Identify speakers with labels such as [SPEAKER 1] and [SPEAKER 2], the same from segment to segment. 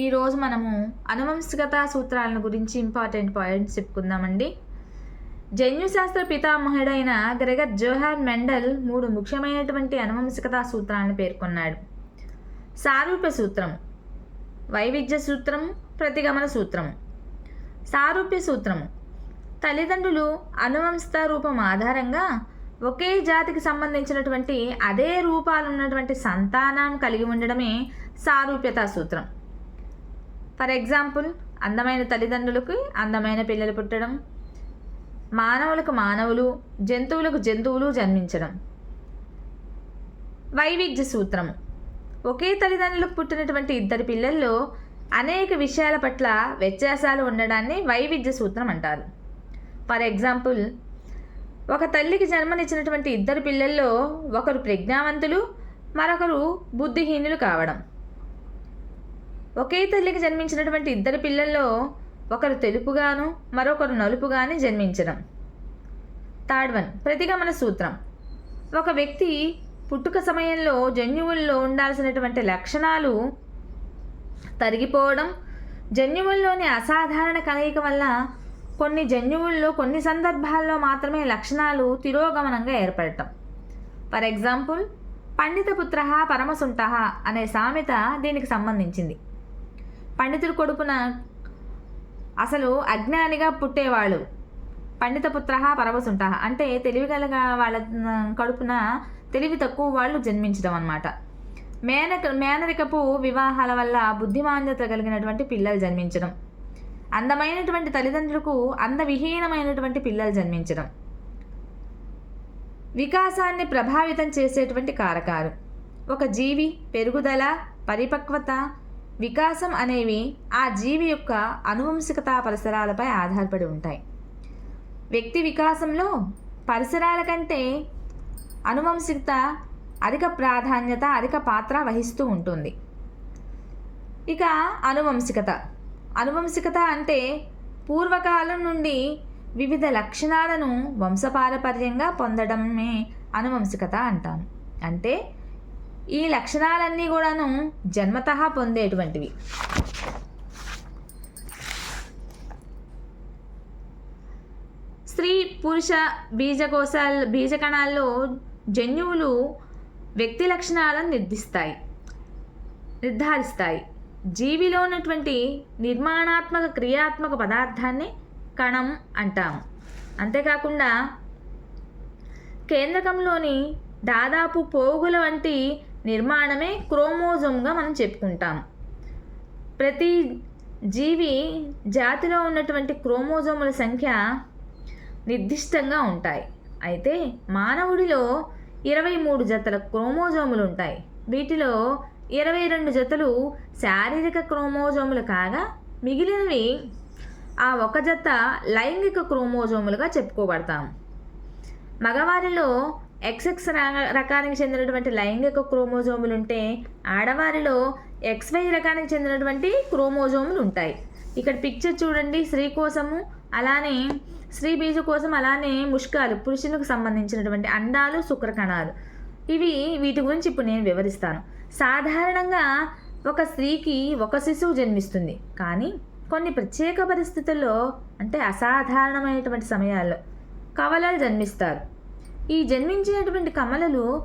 [SPEAKER 1] ఈరోజు మనము అనువంశికత సూత్రాలను గురించి ఇంపార్టెంట్ పాయింట్స్ చెప్పుకుందామండి. జన్యుశాస్త్ర పితామహుడైన గ్రెగర్ జోహార్ మెండల్ మూడు ముఖ్యమైనటువంటి అనువంశికత సూత్రాలను పేర్కొన్నాడు. సారూప్య సూత్రం వైవిధ్య సూత్రం ప్రతిగమన సూత్రం. సారూప్య సూత్రము తల్లిదండ్రులు అనువంశత రూపం ఆధారంగా ఒకే జాతికి సంబంధించినటువంటి అదే రూపాలు ఉన్నటువంటి సంతానం కలిగి ఉండడమే సారూప్యతా సూత్రం. ఫర్ ఎగ్జాంపుల్ అందమైన తల్లిదండ్రులకు అందమైన పిల్లలు పుట్టడం మానవులకు మానవులు జంతువులకు జంతువులు జన్మించడం. వైవిధ్య సూత్రము ఒకే తల్లిదండ్రులకు పుట్టినటువంటి ఇద్దరు పిల్లల్లో అనేక విషయాల పట్ల వ్యత్యాసాలు ఉండడాన్ని వైవిధ్య సూత్రం అంటారు. ఫర్ ఎగ్జాంపుల్ ఒక తల్లికి జన్మనిచ్చినటువంటి ఇద్దరు పిల్లల్లో ఒకరు ప్రజ్ఞావంతులు మరొకరు బుద్ధిహీనులు కావడం. ఒకే తల్లికి జన్మించినటువంటి ఇద్దరు పిల్లల్లో ఒకరు తెలుపుగాను మరొకరు నలుపుగాని జన్మించడం. థర్డ్ వన్ ప్రతిగమన సూత్రం. ఒక వ్యక్తి పుట్టుక సమయంలో జన్యువుల్లో ఉండాల్సినటువంటి లక్షణాలు తరిగిపోవడం జన్యువుల్లోని అసాధారణ కలయిక వల్ల కొన్ని జన్యువుల్లో కొన్ని సందర్భాల్లో మాత్రమే లక్షణాలు తిరోగమనంగా ఏర్పడటం. ఫర్ ఎగ్జాంపుల్ పండితపుత్ర పరమసుంట అనే సామెత దీనికి సంబంధించింది. పండితుడు కొడుకున అసలు అజ్ఞానిగా పుట్టేవాళ్ళు. పండిత పుత్ర పరవసుంట అంటే తెలివి కలగా వాళ్ళ కడుపున తెలివి తక్కువ వాళ్ళు జన్మించడం అనమాట మేనక మేనరికపు వివాహాల వల్ల బుద్ధిమాన్యత కలిగినటువంటి పిల్లలు జన్మించడం. అందమైనటువంటి తల్లిదండ్రులకు అందవిహీనమైనటువంటి పిల్లలు జన్మించడం. వికాసాన్ని ప్రభావితం చేసేటువంటి కారకాలు. ఒక జీవి పెరుగుదల పరిపక్వత వికాసం అనేవి ఆ జీవి యొక్క అనువంశికత పరిసరాలపై ఆధారపడి ఉంటాయి. వ్యక్తి వికాసంలో పరిసరాల కంటే అనువంశికత అధిక ప్రాధాన్యత అధిక పాత్ర వహిస్తూ ఉంటుంది. ఇక అనువంశికత. అనువంశికత అంటే పూర్వకాలం నుండి వివిధ లక్షణాలను వంశపారపర్యంగా పొందడమే అనువంశికత అంటాను అంటే ఈ లక్షణాలన్నీ కూడాను జన్మత పొందేటువంటివి. స్త్రీ పురుష బీజకోశాల బీజకణాల్లో జన్యువులు వ్యక్తి లక్షణాలను నిర్దిస్తాయి నిర్ధారిస్తాయి. జీవిలో ఉన్నటువంటి నిర్మాణాత్మక క్రియాత్మక పదార్థాన్ని కణం అంటాము. అంతేకాకుండా కేంద్రకంలోని దాదాపు పోగుల వంటి నిర్మాణమే క్రోమోజోమ్గా మనం చెప్పుకుంటాం. ప్రతి జీవి జాతిలో ఉన్నటువంటి క్రోమోజోముల సంఖ్య నిర్దిష్టంగా ఉంటాయి. అయితే మానవుడిలో ఇరవై మూడు జతల క్రోమోజోములు ఉంటాయి. వీటిలో ఇరవై రెండు జతలు శారీరక క్రోమోజోములు కాగా మిగిలినవి ఆ ఒక జత లైంగిక క్రోమోజోములుగా చెప్పుకోబడతాం. మగవారిలో ఎక్స్ఎక్స్ రకానికి చెందినటువంటి లైంగిక క్రోమోజోములు ఉంటే ఆడవారిలో ఎక్స్వై రకానికి చెందినటువంటి క్రోమోజోములు ఉంటాయి ఇక్కడ పిక్చర్ చూడండి స్త్రీ కోసము అలానే స్త్రీ బీజు కోసం అలానే ముష్కాలు పురుషునికి సంబంధించినటువంటి అండాలు శుక్రకణాలు. ఇవి వీటి గురించి ఇప్పుడు నేను వివరిస్తాను. సాధారణంగా ఒక స్త్రీకి ఒక శిశువు జన్మిస్తుంది. కానీ కొన్ని ప్రత్యేక పరిస్థితుల్లో అంటే అసాధారణమైనటువంటి సమయాల్లో కవలలు జన్మిస్తారు. ఈ జన్మించినటువంటి కమలలు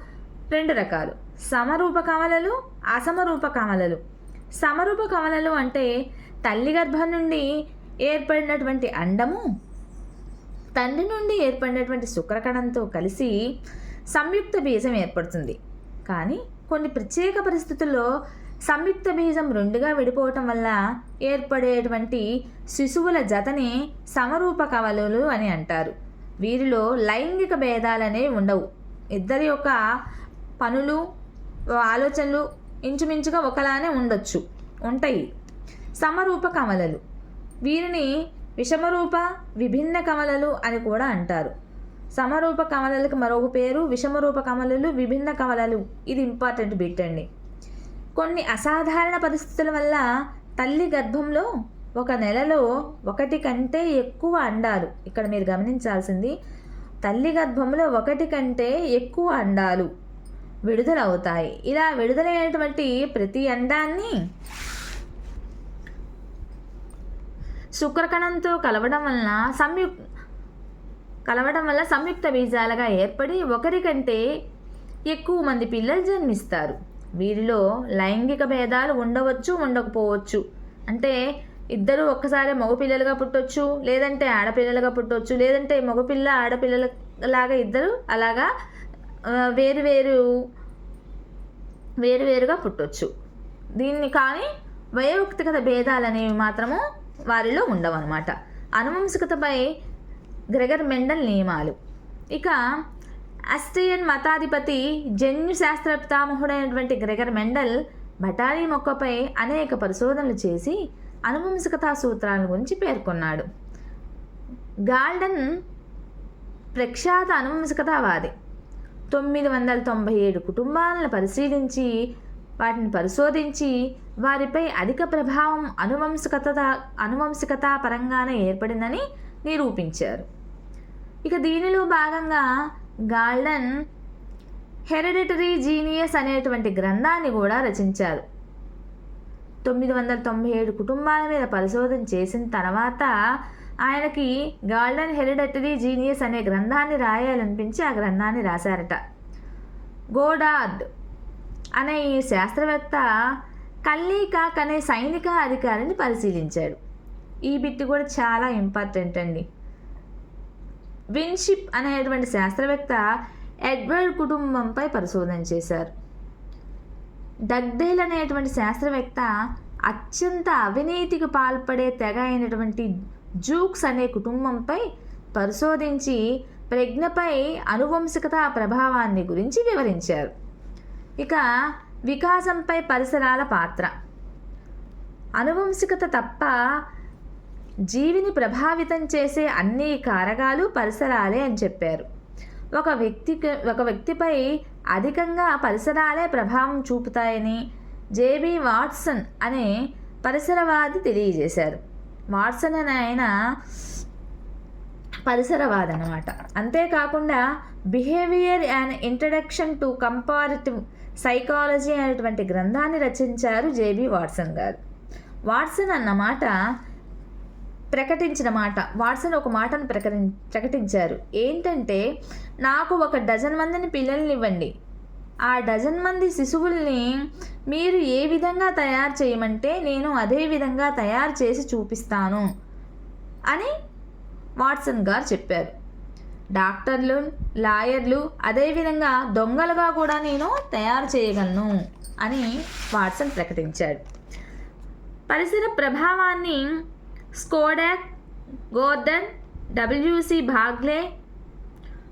[SPEAKER 1] రెండు రకాలు. సమరూప కమలలు అసమరూప కమలలు. సమరూప కమలలు అంటే తల్లి గర్భం నుండి ఏర్పడినటువంటి అండము తండ్రి నుండి ఏర్పడినటువంటి శుక్రకణంతో కలిసి సంయుక్త బీజం ఏర్పడుతుంది. కానీ కొన్ని ప్రత్యేక పరిస్థితుల్లో సంయుక్త బీజం రెండుగా విడిపోవటం వల్ల ఏర్పడేటువంటి శిశువుల జతని సమరూప కవలలు అని అంటారు. వీరిలో లైంగిక భేదాలనేవి ఉండవు. ఇద్దరి యొక్క పనులు ఆలోచనలు ఇంచుమించుగా ఒకలానే ఉండొచ్చు. ఉంటాయి. సమరూప కమలలు. వీరిని విషమరూప విభిన్న కమలలు అని కూడా అంటారు. సమరూప కమలలకు మరొక పేరు విషమరూప కమలలు విభిన్న కమలలు. ఇది ఇంపార్టెంట్ బిట్ అండి. కొన్ని అసాధారణ పరిస్థితుల వల్ల తల్లి గర్భంలో ఒక నెలలో ఒకటి కంటే ఎక్కువ అండాలు. ఇక్కడ మీరు గమనించాల్సింది తల్లి గర్భంలో ఒకటి కంటే ఎక్కువ అండాలు విడుదలవుతాయి. ఇలా విడుదలైనటువంటి ప్రతి అండాన్ని శుక్రకణంతో కలవడం వలన సంయుక్ కలవడం వల్ల సంయుక్త బీజాలుగా ఏర్పడి ఒకరికంటే ఎక్కువ మంది పిల్లలు జన్మిస్తారు. వీరిలో లైంగిక భేదాలు ఉండవచ్చు ఉండకపోవచ్చు. అంటే ఇద్దరు ఒక్కసారి మగపిల్లలుగా పుట్టొచ్చు లేదంటే ఆడపిల్లలుగా పుట్టొచ్చు లేదంటే మగపిల్ల ఆడపిల్లల లాగా ఇద్దరు అలాగా వేరు వేరు వేరువేరుగా పుట్టొచ్చు. దీన్ని కానీ వయోక్తిగత భేదాలు అనేవి మాత్రము వారిలో ఉండవన్నమాట. అనువంశికతపై గ్రెగర్ మెండల్ నియమాలు. ఇక ఆస్ట్రియన్ మతాధిపతి జన్యు శాస్త్ర పితామహుడైనటువంటి గ్రెగర్ మెండల్ బఠానీ మొక్కపై అనేక పరిశోధనలు చేసి అనువంశికతా సూత్రాల గురించి పేర్కొన్నాడు. గాల్డన్ ప్రఖ్యాత అనువంశికతావాది. తొమ్మిది వందల తొంభై ఏడు కుటుంబాలను పరిశీలించి వాటిని పరిశోధించి వారిపై అధిక ప్రభావం అనువంశికత అనువంశికత పరంగానే ఏర్పడిందని నిరూపించారు. ఇక దీనిలో భాగంగా గాల్డన్ హెరిడిటరీ జీనియస్ అనేటువంటి గ్రంథాన్ని కూడా రచించారు. తొమ్మిది వందల తొంభై ఏడు కుటుంబాల మీద పరిశోధన చేసిన తర్వాత ఆయనకి గాల్డెన్ హెరిడటరీ జీనియస్ అనే గ్రంథాన్ని రాయాలనిపించి ఆ గ్రంథాన్ని రాశారట. గోడార్డ్ అనే ఈ శాస్త్రవేత్త కల్లీకాక్ అనే సైనిక అధికారిని పరిశీలించాడు. ఈ బిట్ కూడా చాలా ఇంపార్టెంట్ అండి. విన్షిప్ అనేటువంటి శాస్త్రవేత్త ఎడ్వర్డ్ కుటుంబంపై పరిశోధన చేశారు. డగ్డేల్ అనేటువంటి శాస్త్రవేత్త అత్యంత అవినీతికి పాల్పడే తెగ అయినటువంటి జూక్స్ అనే కుటుంబంపై పరిశోధించి ప్రజ్ఞపై అనువంశికత ప్రభావాన్ని గురించి వివరించారు. ఇక వికాసంపై పరిసరాల పాత్ర. అనువంశికత తప్ప జీవిని ప్రభావితం చేసే అన్ని కారకాలు పరిసరాలే అని చెప్పారు. ఒక వ్యక్తికి ఒక వ్యక్తిపై అధికంగా పరిసరాలే ప్రభావం చూపుతాయని జేబీ వాట్సన్ అనే పరిసరవాది తెలియజేశారు. వాట్సన్ అనే ఆయన పరిసరవాది అనమాట అంతేకాకుండా behaviour and introduction to comparative psychology అనేటువంటి గ్రంథాన్ని రచించారు జేబీ వాట్సన్ గారు. వాట్సన్ అన్నమాట ప్రకటించిన మాట. వాట్సన్ ఒక మాటను ప్రకటి ప్రకటించారు. ఏంటంటే నాకు ఒక డజన్ మందిని పిల్లల్ని ఇవ్వండి ఆ డజన్ మంది శిశువుల్ని మీరు ఏ విధంగా తయారు చేయమంటే నేను అదే విధంగా తయారు చేసి చూపిస్తాను అని వాట్సన్ గారు చెప్పారు. డాక్టర్లు లాయర్లు అదేవిధంగా దొంగలుగా కూడా నేను తయారు చేయగలను అని వాట్సన్ ప్రకటించాడు. పరిసర ప్రభావాన్ని Skodak Gordon W C Bagley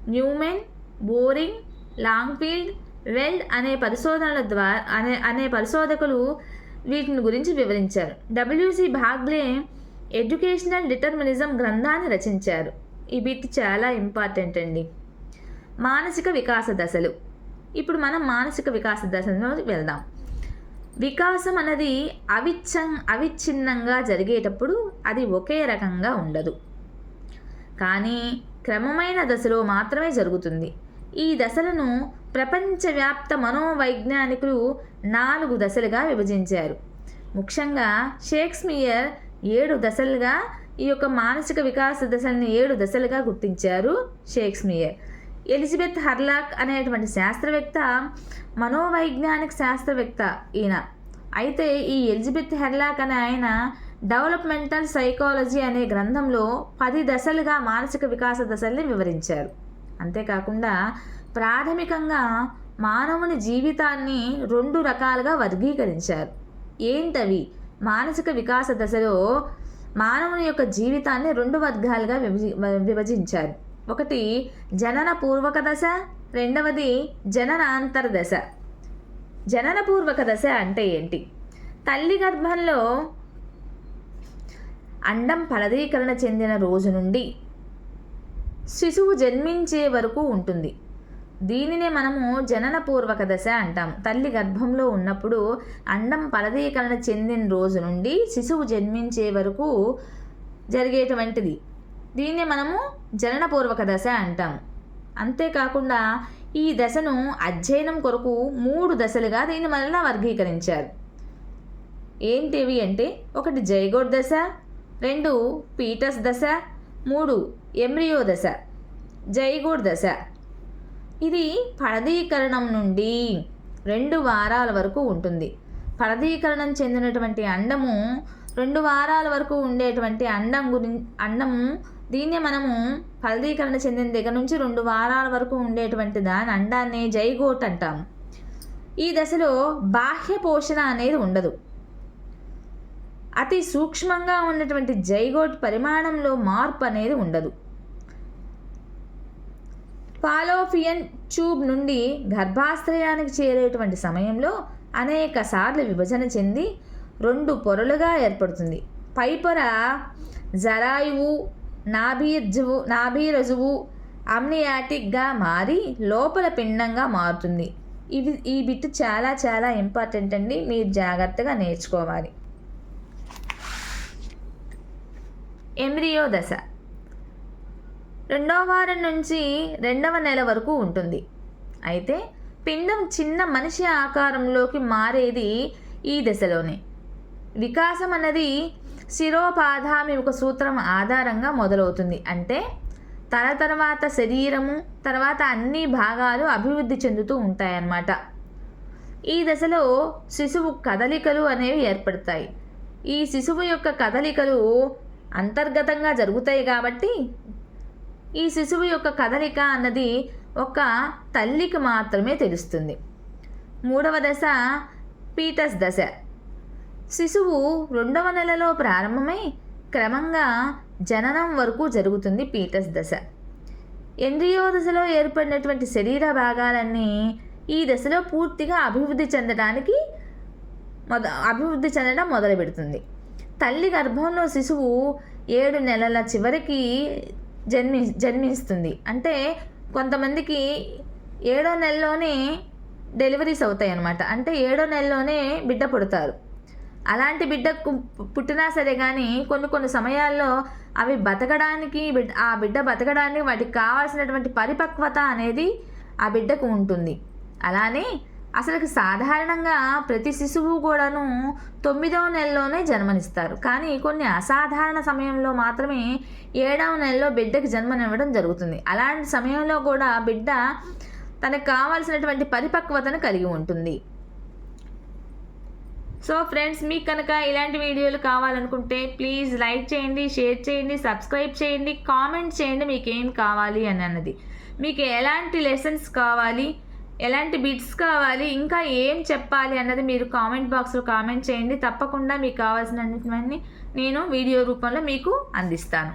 [SPEAKER 1] Newman Boring Langfeld Weld అనే పరిశోధనల ద్వారా అనే అనే పరిశోధకులు వీటిని గురించి వివరించారు. డబ్ల్యూసి భాగ్లే ఎడ్యుకేషనల్ డిటర్మినిజం గ్రంథాన్ని రచించారు. ఈ బిట్ చాలా ఇంపార్టెంట్ అండి. మానసిక వికాస దశలు. ఇప్పుడు మనం మానసిక వికాస దశలో వెళ్దాం. వికాసం అనేది అవిచ్ఛం అవిచ్ఛిన్నంగా జరిగేటప్పుడు అది ఒకే రకంగా ఉండదు. కానీ క్రమమైన దశలో మాత్రమే జరుగుతుంది. ఈ దశలను ప్రపంచవ్యాప్త మనోవైజ్ఞానికులు నాలుగు దశలుగా విభజించారు. ముఖ్యంగా షేక్స్పియర్ ఏడు దశలుగా ఈ యొక్క మానసిక వికాస దశల్ని ఏడు దశలుగా గుర్తించారు షేక్స్పియర్. ఎలిజబెత్ హర్లాక్ అనేటువంటి శాస్త్రవేత్త మనోవైజ్ఞానిక శాస్త్రవేత్త ఈయన. అయితే ఈ ఎలిజబెత్ హెర్లాక్ అనే ఆయన డెవలప్మెంటల్ సైకాలజీ అనే గ్రంథంలో పది దశలుగా మానసిక వికాస దశల్ని వివరించారు. అంతేకాకుండా ప్రాథమికంగా మానవుని జీవితాన్ని రెండు రకాలుగా వర్గీకరించారు. ఏంటవి? మానసిక వికాస దశలో మానవుని యొక్క జీవితాన్ని రెండు వర్గాలుగా విభజి విభజించారు. ఒకటి జనన పూర్వక దశ. రెండవది జననాంతర దశ జనన పూర్వక దశ అంటే ఏంటి? తల్లి గర్భంలో అండం ఫలదీకరణ చెందిన రోజు నుండి శిశువు జన్మించే వరకు ఉంటుంది. దీనినే మనము జనన పూర్వక దశ అంటాం. తల్లి గర్భంలో ఉన్నప్పుడు అండం ఫలదీకరణ చెందిన రోజు నుండి శిశువు జన్మించే వరకు జరిగేటువంటిది. దీన్ని మనము జననపూర్వక దశ అంటాం. అంతేకాకుండా ఈ దశను అధ్యయనం కొరకు మూడు దశలుగా దీన్ని మళ్ళీ వర్గీకరించారు. ఏంటివి అంటే ఒకటి జైగోడ్ దశ రెండు పీటస్ దశ మూడు ఎమ్రియో దశ. జైగోడ్ దశ. ఇది ఫలదీకరణం నుండి రెండు వారాల వరకు ఉంటుంది. ఫలదీకరణం చెందినటువంటి అండము రెండు వారాల వరకు ఉండేటువంటి అండం గురి అండము దీన్నే మనము ఫలదీకరణ చెందిన దగ్గర నుంచి రెండు వారాల వరకు ఉండేటువంటి దాని అండాన్ని జైగోట్ అంటాము. ఈ దశలో బాహ్య పోషణ అనేది ఉండదు. అతి సూక్ష్మంగా ఉన్నటువంటి జైగోట్ పరిమాణంలో మార్పు అనేది ఉండదు. పాలోఫియన్ ట్యూబ్ నుండి గర్భాశ్రయానికి చేరేటువంటి సమయంలో అనేక సార్లు విభజన చెంది రెండు పొరలుగా ఏర్పడుతుంది. పై పొర జరాయువు నాభీర్జువు నాభీరజువు అమ్నియాటిక్గా మారి లోపల పిండంగా మారుతుంది. ఇవి ఈ బిట్ చాలా చాలా ఇంపార్టెంట్ అండి. మీరు జాగ్రత్తగా నేర్చుకోవాలి. ఎంబ్రియో దశ. రెండవ వారం నుంచి రెండవ నెల వరకు ఉంటుంది. అయితే పిండం చిన్న మనిషి ఆకారంలోకి మారేది ఈ దశలోనే. వికాసం అన్నది శిరోపాధామి ఒక సూత్రం ఆధారంగా మొదలవుతుంది. అంటే తల తర్వాత శరీరము తర్వాత అన్ని భాగాలు అభివృద్ధి చెందుతూ ఉంటాయన్నమాట. ఈ దశలో శిశువు కదలికలు అనేవి ఏర్పడతాయి. ఈ శిశువు యొక్క కదలికలు అంతర్గతంగా జరుగుతాయి కాబట్టి ఈ శిశువు యొక్క కదలిక అన్నది ఒక తల్లికి మాత్రమే తెలుస్తుంది. మూడవ దశ పీటస్ దశ. శిశువు రెండవ నెలలో ప్రారంభమై క్రమంగా జననం వరకు జరుగుతుంది పీటస్ దశ ఎండ్రియో దశలో ఏర్పడినటువంటి శరీర భాగాలన్నీ ఈ దశలో పూర్తిగా అభివృద్ధి చెందడానికి మొద అభివృద్ధి చెందడం మొదలు పెడుతుంది తల్లి గర్భంలో శిశువు ఏడు నెలల చివరికి జన్మి జన్మిస్తుంది. అంటే కొంతమందికి ఏడో నెలలోనే డెలివరీస్ అవుతాయి అన్నమాట అంటే ఏడో నెలలోనే బిడ్డ పుడతారు. అలాంటి బిడ్డ పుట్టినా సరే కానీ కొన్ని కొన్ని సమయాల్లో అవి బతకడానికి బిడ్డ ఆ బిడ్డ బతకడానికి వాటికి కావాల్సినటువంటి పరిపక్వత అనేది ఆ బిడ్డకు ఉంటుంది. అలానే అసలు సాధారణంగా ప్రతి శిశువు కూడాను తొమ్మిదవ నెలలోనే జన్మనిస్తారు. కానీ కొన్ని అసాధారణ సమయంలో మాత్రమే ఏడవ నెలలో బిడ్డకి జన్మనివ్వడం జరుగుతుంది. అలాంటి సమయంలో కూడా బిడ్డ తనకు కావాల్సినటువంటి పరిపక్వతను కలిగి ఉంటుంది. సో ఫ్రెండ్స్ మీకు కనుక ఇలాంటి వీడియోలు కావాలనుకుంటే ప్లీజ్ లైక్ చేయండి షేర్ చేయండి సబ్స్క్రైబ్ చేయండి కామెంట్ చేయండి మీకు ఏం కావాలి అని అన్నది. మీకు ఎలాంటి లెసన్స్ కావాలి ఎలాంటి బిట్స్ కావాలి ఇంకా ఏం చెప్పాలి అన్నది మీరు కామెంట్ బాక్స్లో కామెంట్ చేయండి. తప్పకుండా మీకు కావాల్సినవన్నీ నేను వీడియో రూపంలో మీకు అందిస్తాను.